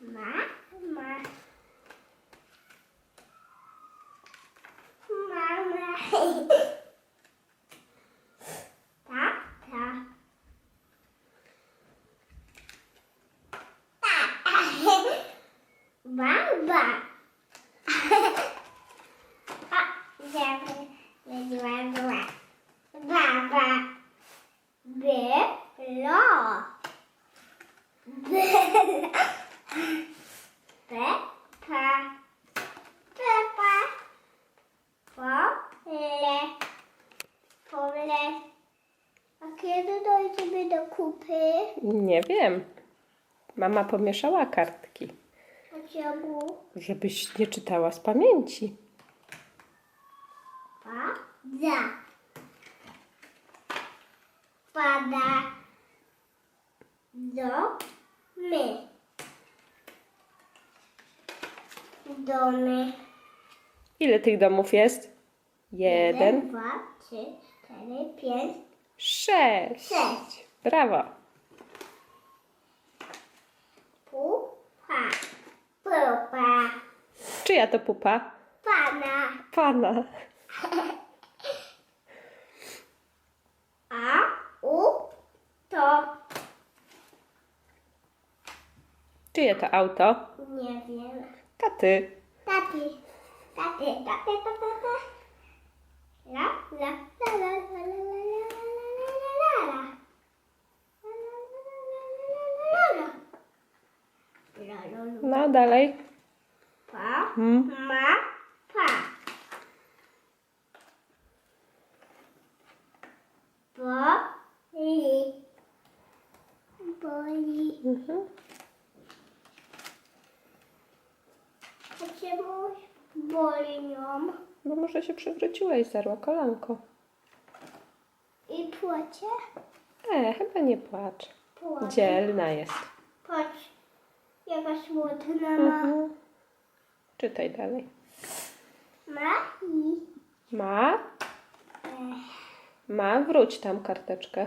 Má, má. Má, má. Tá, tá. Tá. Bá, bá. Baba. Bella. Bella. Pepa. Pepa. Pole. Pole. A kiedy dojdziemy do kupy? Nie wiem. Mama pomieszała kartki, Pociągu. żebyś nie czytała z pamięci. Pada. Pada. Do my. Domy. Ile tych domów jest? Jeden, dwa, trzy, cztery, pięć, sześć. sześć. Brawo. Pupa. Pupa. Czyja to pupa? Pana. Pana. A, u, to. Czyje to auto? Nie wiem. Taty. Taty. Taty, taty, taty, taty. La, la, la, la, la, la, la, la, la, la, la, la. La, la, la, la, la, la, la, la. La, la, la. No dalej. Pa, Hmm. ma, pa. Boli. Boli. Mhm. Czemu boli nią? Bo może się przewróciła i zarła kolanko. I płacze? E, chyba nie płacz. Płacze. Dzielna jest. Patrz, jaka smutna ma. Mhm. Czytaj dalej. Ma i... Ma? Ma, wróć tam karteczkę.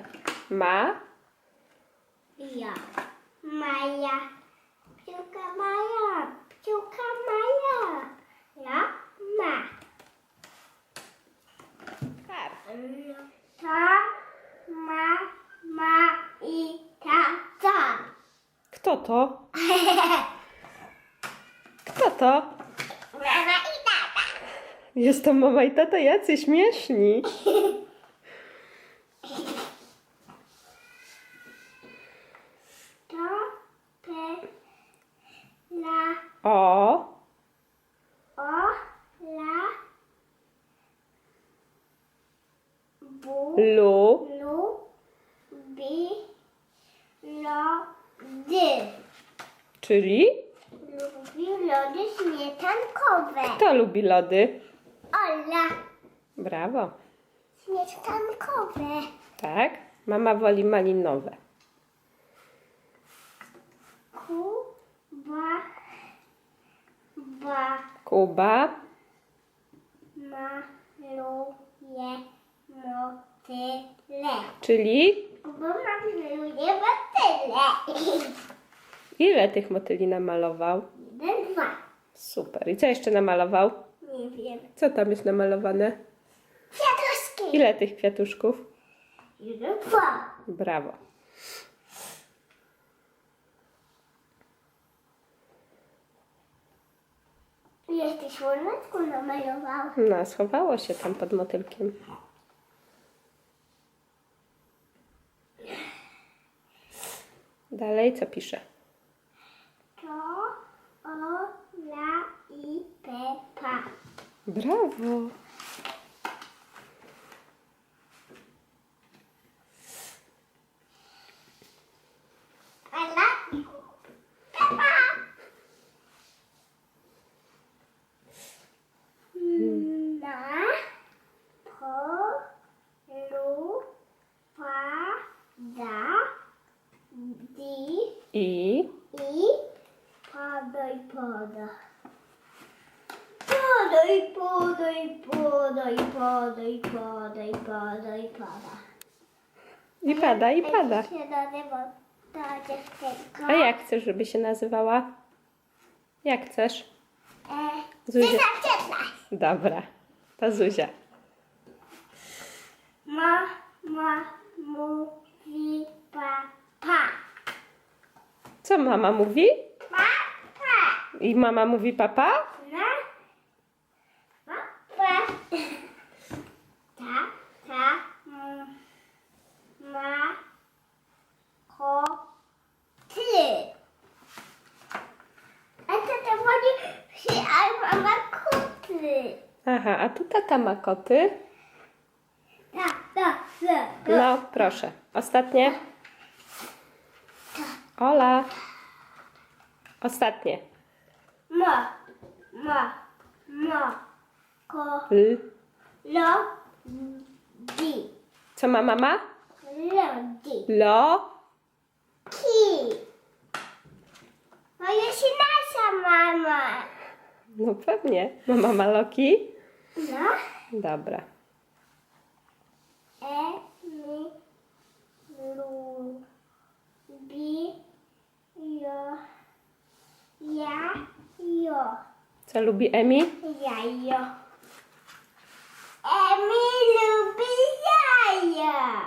Ma, ja. Maja. Psiuka Maja. Psiuka Maja. Ja. Ma. kar. Ta. Ma. Ma i tata. Kto to? Kto to? Mama i tata. Jest to mama i tata, jacy śmieszni. To. Pe. La. O, O. La. Bu. lu, Lu. Bi. Lo. Dy. czyli Lubi lody śmietankowe. kto lubi lody? Ola. Brawo. Śmietankowe. Tak? Mama woli malinowe. Ku. Ba. Ba. Kuba, Maluje motyle. czyli Kuba maluje motyle. ile tych motyli namalował? Jeden, dwa. Super. I co jeszcze namalował? Nie wiem. Co tam jest namalowane? Kwiatuszki. Ile tych kwiatuszków? Jeden, dwa. Brawo. Jeszcze słoneczko namalował. No, schowało się tam pod motylkiem. Dalej co pisze? To, o, la i pepa. Brawo. Ala i pepa. Na, po, lu, pa, da, di, I i padaj, pada. Padaj, padaj, padaj, padaj, padaj, padaj, pada. i pada, i pada. Się nazywa ta dziewczynka? A jak chcesz, żeby się nazywała? Jak chcesz? E, Zuzia. Zuzia. Dobra. To Zuzia. Ma, ma, mówi, pa, pa. Co mama mówi? Pa, pa. I mama mówi papa? Na, pa, pa. Ta, ta, m, ma, ko, ty. A to to chodzi, że a mama koty. Aha, a tu tata ma koty. Tak, tak, tak. No, proszę. Ostatnie. Ola. Ostatnie. Ma, ma, ma, ko, L. lo, di, Co ma mama? lo, di, Lo. ki. No jest nasza mama. No pewnie. Mama ma Loki? No. Dobra. E, mi, lu, bi, jo, ja, jo, Co lubi Emi? ja, jo. Emi lubi jaja.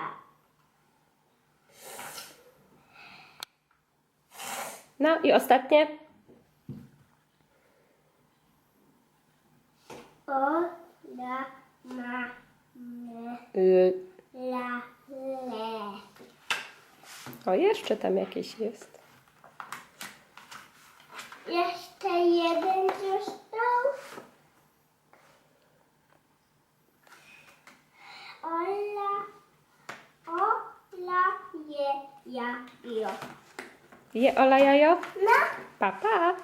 No i ostatnie. O, la, ma, la, le. O, jeszcze tam jakieś jest. Jeszcze jeden został. Ola, ola, je, ja, jo. Je Ola jajo? No, Papa. Pa.